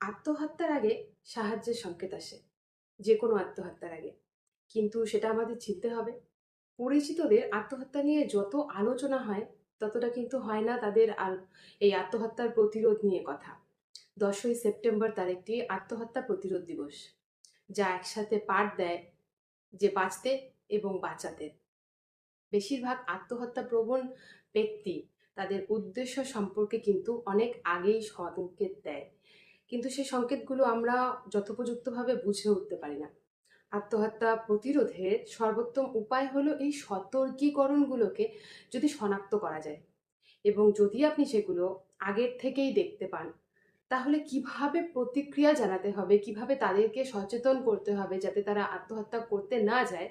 আত্মহত্যার আগে সাহায্যের সংকেত আসে যে কোনো আত্মহত্যার আগে। কিন্তু সেটা আমাদের চিনতে হবে। পরিচিতদের আত্মহত্যা নিয়ে যত আলোচনা হয়, ততটা কিন্তু হয় না তাদের এই আত্মহত্যার প্রতিরোধ নিয়ে কথা। দশই সেপ্টেম্বর তার একটি আত্মহত্যা প্রতিরোধ দিবস, যা একসাথে পাঠ দেয় যে বাঁচতে এবং বাঁচাতে। বেশিরভাগ আত্মহত্যা প্রবণ ব্যক্তি তাদের উদ্দেশ্য সম্পর্কে কিন্তু অনেক আগেই সংকেত দেয়। কিন্তু সেই সংকেতগুলো আমরা যথোপযুক্তভাবে বুঝে উঠতে পারি না। আত্মহত্যা প্রতিরোধের সর্বোত্তম উপায় হলো এই সতর্কীকরণগুলোকে যদি শনাক্ত করা যায়। এবং যদি আপনি সেগুলো আগের থেকেই দেখতে পান, তাহলে কীভাবে প্রতিক্রিয়া জানাতে হবে, কীভাবে তাদেরকে সচেতন করতে হবে যাতে তারা আত্মহত্যা করতে না যায়,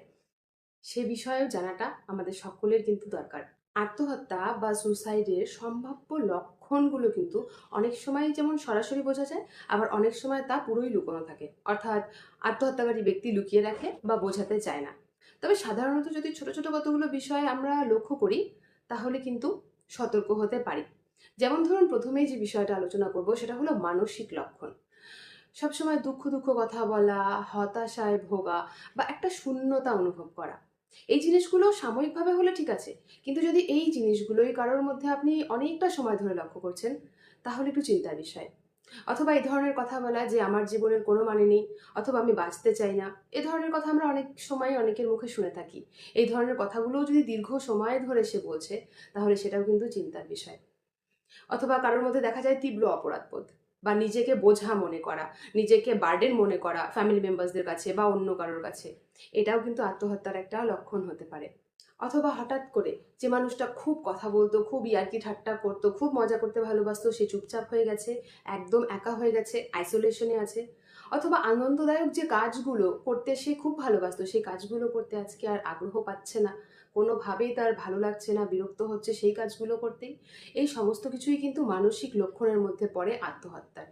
সে বিষয়েও জানাটা আমাদের সকলের কিন্তু দরকার। আত্মহত্যা বা সুসাইডের সম্ভাব্য লক্ষণগুলো কিন্তু অনেক সময় যেমন সরাসরি বোঝা যায়, আবার অনেক সময় তা পুরোই লুকোনো থাকে। অর্থাৎ আত্মহত্যাকারী ব্যক্তি লুকিয়ে রাখে বা বোঝাতে চায় না। তবে সাধারণত যদি ছোট ছোট কতগুলো বিষয় আমরা লক্ষ্য করি, তাহলে কিন্তু সতর্ক হতে পারি। যেমন ধরুন, প্রথমেই যে বিষয়টা আলোচনা করব, সেটা হলো মানসিক লক্ষণ। সবসময় দুঃখ দুঃখ কথা বলা, হতাশায় ভোগা বা একটা শূন্যতা অনুভব করা। এই জিনিসগুলো সাময়িকভাবে হলে ঠিক আছে, কিন্তু যদি এই জিনিসগুলোই কারোর মধ্যে আপনি অনেকটা সময় ধরে লক্ষ্য করছেন, তাহলে একটু চিন্তার বিষয়। অথবা এই ধরনের কথা বলা যে আমার জীবনের কোনো মানে নেই, অথবা আমি বাঁচতে চাই না, এ ধরনের কথা আমরা অনেক সময় অনেকের মুখে শুনে থাকি। এই ধরনের কথাগুলোও যদি দীর্ঘ সময় ধরে সে বলছে, তাহলে সেটাও কিন্তু চিন্তার বিষয়। অথবা কারোর মধ্যে দেখা যায় তীব্র অপরাধবোধ। বা নিজেকে বোঝা মনে করা, নিজেকে বার্ডেন মনে করা ফ্যামিলি মেম্বার্সদের কাছে বা অন্য কারোর কাছে, এটাও কিন্তু আত্মহত্যার একটা লক্ষণ হতে পারে। অথবা হঠাৎ করে যে মানুষটা খুব কথা বলতো, খুব ইয়ার্কি ঠাট্টা করতো, খুব মজা করতে ভালোবাসতো, সে চুপচাপ হয়ে গেছে, একদম একা হয়ে গেছে আইসোলেশনে আছে। অথবা আনন্দদায়ক যে কাজগুলো করতে সে খুব ভালোবাসতো, সেই কাজগুলো করতে আজকে আর আগ্রহ পাচ্ছে না। কোনোভাবেই তার ভালো লাগছে না, বিরক্ত হচ্ছে সেই কাজগুলো করতেই। এই সমস্ত কিছুই কিন্তু মানসিক লক্ষণের মধ্যে পড়ে আত্মহত্যার।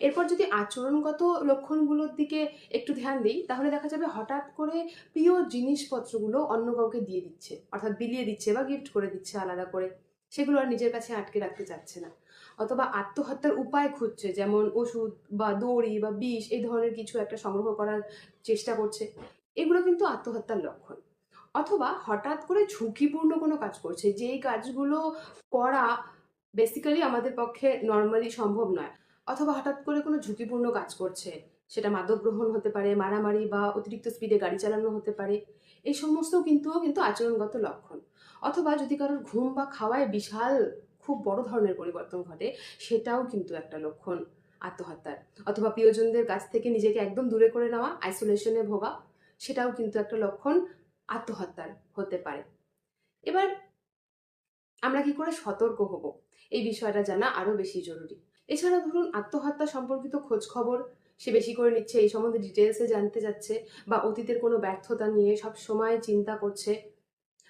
এরপর যদি আচরণগত লক্ষণগুলোর দিকে একটু ধ্যান দিই, তাহলে দেখা যাবে হঠাৎ করে প্রিয় জিনিসপত্রগুলো অন্য কাউকে দিয়ে দিচ্ছে, অর্থাৎ বিলিয়ে দিচ্ছে বা গিফট করে দিচ্ছে আলাদা করে। সেগুলো আর নিজের কাছে আটকে রাখতে চাচ্ছে না। অথবা আত্মহত্যার উপায় খুঁজছে, যেমন ওষুধ বা দড়ি বা বিষ, এই ধরনের কিছু একটা সংগ্রহ করার চেষ্টা করছে। এগুলো কিন্তু আত্মহত্যার লক্ষণ। অথবা হঠাৎ করে ঝুঁকিপূর্ণ কোনো কাজ করছে, যেই কাজগুলো করা বেসিক্যালি আমাদের পক্ষে নর্মালি সম্ভব নয়, অথবা হঠাৎ করে কোনো ঝুঁকিপূর্ণ কাজ করছে, সেটা মাদক গ্রহণ হতে পারে, মারামারি বা অতিরিক্ত স্পিডে গাড়ি চালানো হতে পারে, এই সমস্ত কিন্তু কিন্তু আচরণগত লক্ষণ। অথবা যদি কারোর ঘুম বা খাওয়ায় বিশাল, খুব বড় ধরনের পরিবর্তন ঘটে, সেটাও কিন্তু একটা লক্ষণ আত্মহত্যার। অথবা প্রিয়জনদের কাছ থেকে নিজেকে একদম দূরে করে নেওয়া আইসোলেশনে ভোগা, সেটাও কিন্তু একটা লক্ষণ আত্মহত্যার হতে পারে। এবার আমরা কি করে সতর্ক হব? এই বিষয়টা জানা আরও বেশি জরুরি। এছাড়া ধরুন, আত্মহত্যা সম্পর্কিত খোঁজ খবর সে বেশি করে নিচ্ছে, এই সম্বন্ধে ডিটেলসে জানতে যাচ্ছে বা অতীতের কোনো ব্যর্থতা নিয়ে সব সময় চিন্তা করছে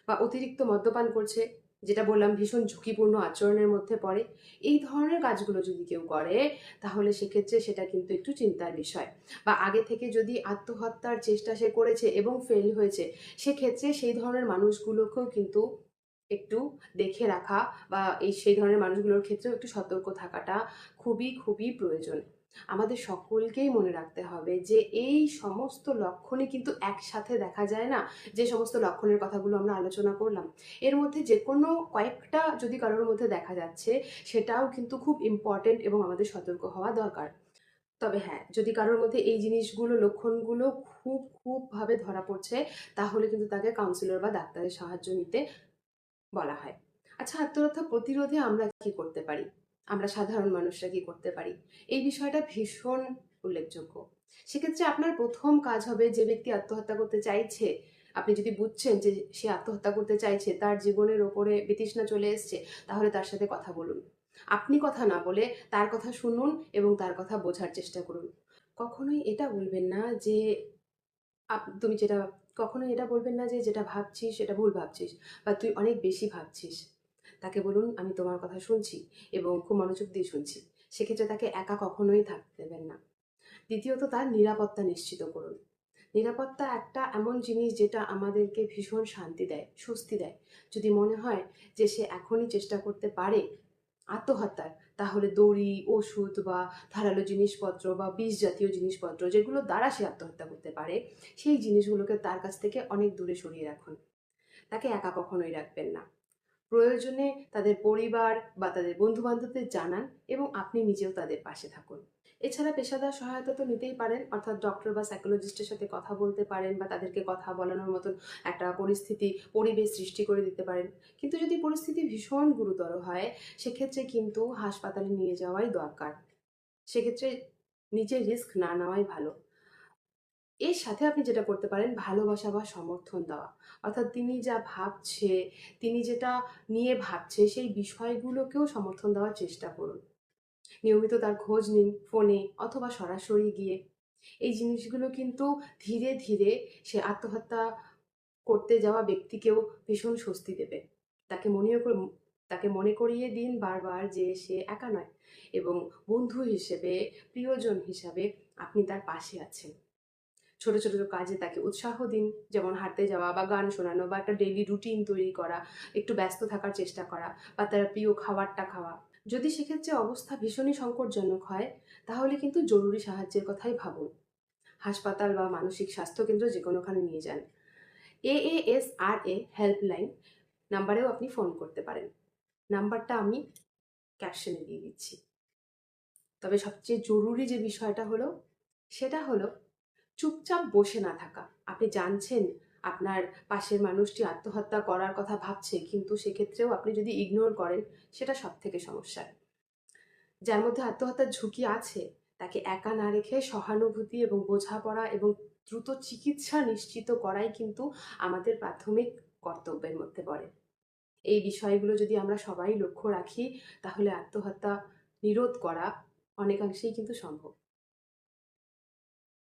বা অতিরিক্ত মদ্যপান করছে। যেটা বললাম ভীষণ ঝুঁকিপূর্ণ আচরণের মধ্যে পড়ে, এই ধরনের কাজগুলো যদি কেউ করে, তাহলে সেক্ষেত্রে সেটা কিন্তু একটু চিন্তার বিষয়। বা আগে থেকে যদি আত্মহত্যার চেষ্টা সে করেছে এবং ফেল হয়েছে, সেক্ষেত্রে সেই ধরনের মানুষগুলোকেও কিন্তু একটু দেখে রাখা বা এই সেই ধরনের মানুষগুলোর ক্ষেত্রেও একটু সতর্ক থাকাটা খুবই খুবই প্রয়োজন। আমাদের সকলকেই মনে রাখতে হবে যে এই সমস্ত লক্ষণই কিন্তু একসাথে দেখা যায় না, যে সমস্ত লক্ষণের কথাগুলো আমরা আলোচনা করলাম। এর মধ্যে যে কোনো কয়েকটা যদি কারোর মধ্যে দেখা যাচ্ছে, সেটাও কিন্তু খুব ইম্পর্টেন্ট এবং আমাদের সতর্ক হওয়া দরকার। তবে হ্যাঁ যদি কারোর মধ্যে এই জিনিসগুলো, লক্ষণগুলো খুব খুবভাবে ধরা পড়ছে, তাহলে কিন্তু তাকে কাউন্সিলর বা ডাক্তারের সাহায্য নিতে বলা হয়। আচ্ছা আত্মহত্যা প্রতিরোধে আমরা কি করতে পারি? আমরা সাধারণ মানুষরা কি করতে পারি? এই বিষয়টা ভীষণ উল্লেখযোগ্য। সেক্ষেত্রে আপনার প্রথম কাজ হবে যে ব্যক্তি আত্মহত্যা করতে চাইছে, আপনি যদি বুঝছেন যে সে আত্মহত্যা করতে চাইছে, তার জীবনের ওপরে বিতৃষ্ণা চলে এসছে, তাহলে তার সাথে কথা বলুন। আপনি কথা না বলে তার কথা শুনুন এবং তার কথা বোঝার চেষ্টা করুন। কখনোই এটা বলবেন না যে তুমি যেটা, কখনোই এটা বলবেন না যে যেটা ভাবছিস সেটা ভুল ভাবছিস বা তুই অনেক বেশি ভাবছিস। তাকে বলুন, আমি তোমার কথা শুনছি এবং খুব মনোযোগ দিয়ে শুনছি। সেক্ষেত্রে তাকে একা কখনোই থাকতে দেবেন না। দ্বিতীয়ত, তার নিরাপত্তা নিশ্চিত করুন। নিরাপত্তা একটা এমন জিনিস যেটা আমাদেরকে ভীষণ শান্তি দেয়, স্বস্তি দেয়। যদি মনে হয় যে সে এখনই চেষ্টা করতে পারে আত্মহত্যার, তাহলে দড়ি, ওষুধ বা ধারালো জিনিসপত্র বা বিষ জাতীয় জিনিসপত্র যেগুলো দ্বারা সে আত্মহত্যা করতে পারে, সেই জিনিসগুলোকে তার কাছ থেকে অনেক দূরে সরিয়ে রাখুন। তাকে একা কখনোই রাখবেন না। প্রয়োজনে তাদের পরিবার বা তাদের বন্ধু বান্ধবদের জানান এবং আপনি নিজেও তাদের পাশে থাকুন। এছাড়া পেশাদার সহায়তা তো নিতেই পারেন, অর্থাৎ ডক্টর বা সাইকোলজিস্টের সাথে কথা বলতে পারেন বা তাদেরকে কথা বলানোর মতন একটা পরিস্থিতি, পরিবেশ সৃষ্টি করে দিতে পারেন। কিন্তু যদি পরিস্থিতি ভীষণ গুরুতর হয়, সেক্ষেত্রে কিন্তু হাসপাতালে নিয়ে যাওয়াই দরকার। সেক্ষেত্রে নিজের রিস্ক না নেওয়াই ভালো। এর সাথে আপনি যেটা করতে পারেন, ভালোবাসা বা সমর্থন দেওয়া। অর্থাৎ তিনি যা ভাবছে, তিনি যেটা নিয়ে ভাবছে, সেই বিষয়গুলোকেও সমর্থন দেওয়ার চেষ্টা করুন। নিয়মিত তার খোঁজ নিন ফোনে অথবা সরাসরি গিয়ে। এই জিনিসগুলো কিন্তু ধীরে ধীরে সে আত্মহত্যা করতে যাওয়া ব্যক্তিকেও ভীষণ স্বস্তি দেবে। তাকে মনে কর- তাকে মনে করিয়ে দিন বারবার যে সে একা নয় এবং বন্ধু হিসেবে, প্রিয়জন হিসাবে আপনি তার পাশে আছেন। ছোট ছোট কাজে তাকে উৎসাহ দিন। যেমন হাঁটতে যাওয়া বা গান শোনানো বা একটা ডেইলি রুটিন তৈরি করা, একটু ব্যস্ত থাকার চেষ্টা করা বা তার প্রিয় খাবারটা খাওয়া। যদি সেক্ষেত্রে অবস্থা ভীষণই সংকটজনক হয়, তাহলে কিন্তু জরুরি সাহায্যের কথাই ভাবুন। হাসপাতাল বা মানসিক স্বাস্থ্যকেন্দ্র যে কোনোখানে নিয়ে যান। A S R A helpline নাম্বারেও আপনি ফোন করতে পারেন। নাম্বারটা আমি ক্যাপশনে দিয়ে দিচ্ছি। তবে সবচেয়ে জরুরি যে বিষয়টা হলো, সেটা হলো চুপচাপ বসে না থাকা। আপনি জানছেন আপনার পাশের মানুষটি আত্মহত্যা করার কথা ভাবছে, কিন্তু সেক্ষেত্রেও আপনি যদি ইগনোর করেন, সেটা সব থেকে সমস্যা যার মধ্যে আত্মহত্যার ঝুঁকি আছে, তাকে একা না রেখে সহানুভূতি এবং বোঝাপড়া এবং দ্রুত চিকিৎসা নিশ্চিত করাই কিন্তু আমাদের প্রাথমিক কর্তব্যের মধ্যে পড়ে। এই বিষয়গুলো যদি আমরা সবাই লক্ষ্য রাখি, তাহলে আত্মহত্যা নিরোধ করা অনেকাংশেই কিন্তু সম্ভব।